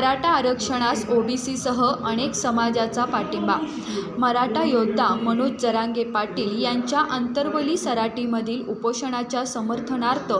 मराठा आरक्षणास ओबीसीसह अनेक समाजाचा पाठिंबा. मराठा योद्धा मनोज जरांगे पाटील यांच्या अंतर्वली सराटीमधील उपोषणाच्या समर्थनार्थ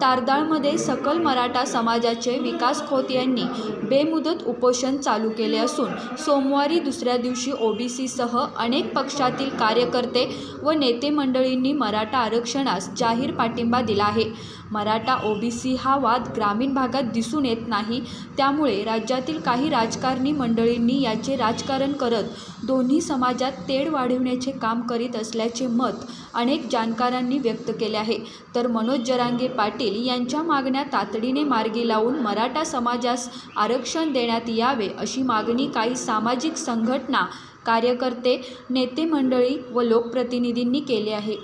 तारदाळमध्ये सकल मराठा समाजाचे विकास खोत यांनी बेमुदत उपोषण चालू केले असून सोमवारी दुसऱ्या दिवशी ओबीसीसह अनेक पक्षातील कार्यकर्ते व नेते मंडळींनी मराठा आरक्षणास जाहीर पाठिंबा दिला आहे. मराठा ओबीसी हा वाद ग्रामीण भागात दिसून येत नाही त्यामुळे राज्यातील काही राजकारणी मंडळींनी याचे राजकारण करत दोन्ही समाजात तेढ वाढविण्याचे काम करीत असल्याचे मत अनेक जाणकारांनी व्यक्त केले आहे. तर मनोज जरांगे पाटील यांच्या मागण्या तातडीने मार्गी लावून मराठा समाजास आरक्षण देण्यात यावे अशी मागणी काही सामाजिक संघटना कार्यकर्ते नेते मंडळी व लोकप्रतिनिधींनी केले आहे.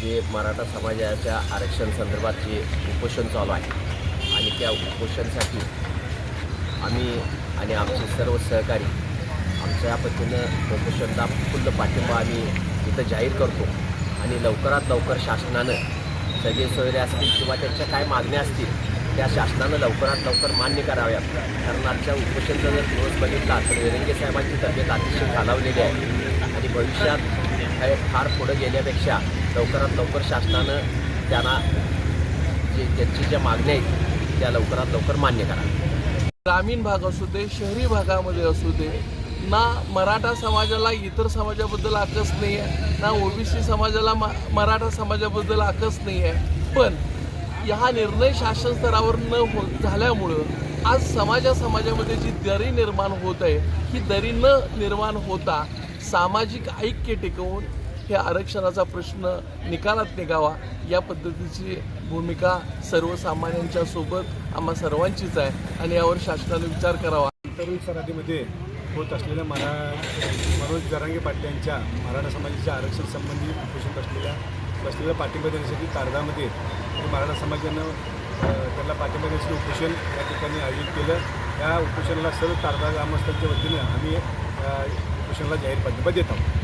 जे मराठा समाजाच्या आरक्षण संदर्भात जे उपोषण चालू आहे आणि त्या उपोषणसाठी आम्ही आणि आमचे सर्व सहकारी आमच्या या पद्धतीनं उपोषणला फुल्ल पाठिंबा आम्ही इथं जाहीर करतो. आणि लवकरात लवकर शासनानं सगळे सोयरे असतील किंवा त्यांच्या काय मागण्या असतील त्या शासनानं लवकरात लवकर मान्य कराव्यात. कारण आजच्या उपोषणचा जर दिवस बघितला तर वेरंगे साहेबांची तब्येत अतिशय खालावलेली आहे. आणि भविष्यात हे फार पुढं गेल्यापेक्षा लवकरात लवकर शासनानं त्यांना जे त्यांची ज्या मागण्या आहेत त्या लवकरात लवकर मान्य करावी ग्रामीण भाग असू दे शहरी भागामध्ये असू दे ना मराठा समाजाला इतर समाजाबद्दल आकस नाही आहे ना ओबीसी समाजाला मा मराठा समाजाबद्दल आकस नाही आहे पण हा निर्णय शासन स्तरावर न हो झाल्यामुळं आज समाजा समाजामध्ये जी दरी निर्माण होत आहे ही दरी न निर्माण होता सामाजिक ऐक्य टिकवून हे आरक्षणाचा प्रश्न निकालात निघावा या पद्धतीची भूमिका सर्वसामान्यांच्या सोबत आम्हा सर्वांचीच आहे आणि यावर शासनाने विचार करावा. तरुण सराटीमध्ये होत असलेल्या मरा मनोज जरांगे पाटील यांच्या मराठा समाजाच्या आरक्षण संबंधी उपोषण असलेल्या बसलेल्या पाठिंबा देण्यासाठी कारदामध्ये मराठा समाजानं त्याला त्यांना पाठिंबा देण्यासाठी उपोषण या ठिकाणी आयोजित केलं. या उपोषणाला सर्व कारदा ग्रामस्थांच्या वतीनं आम्ही उपोषणाला जाहीर पाठिंबा देत आहोत.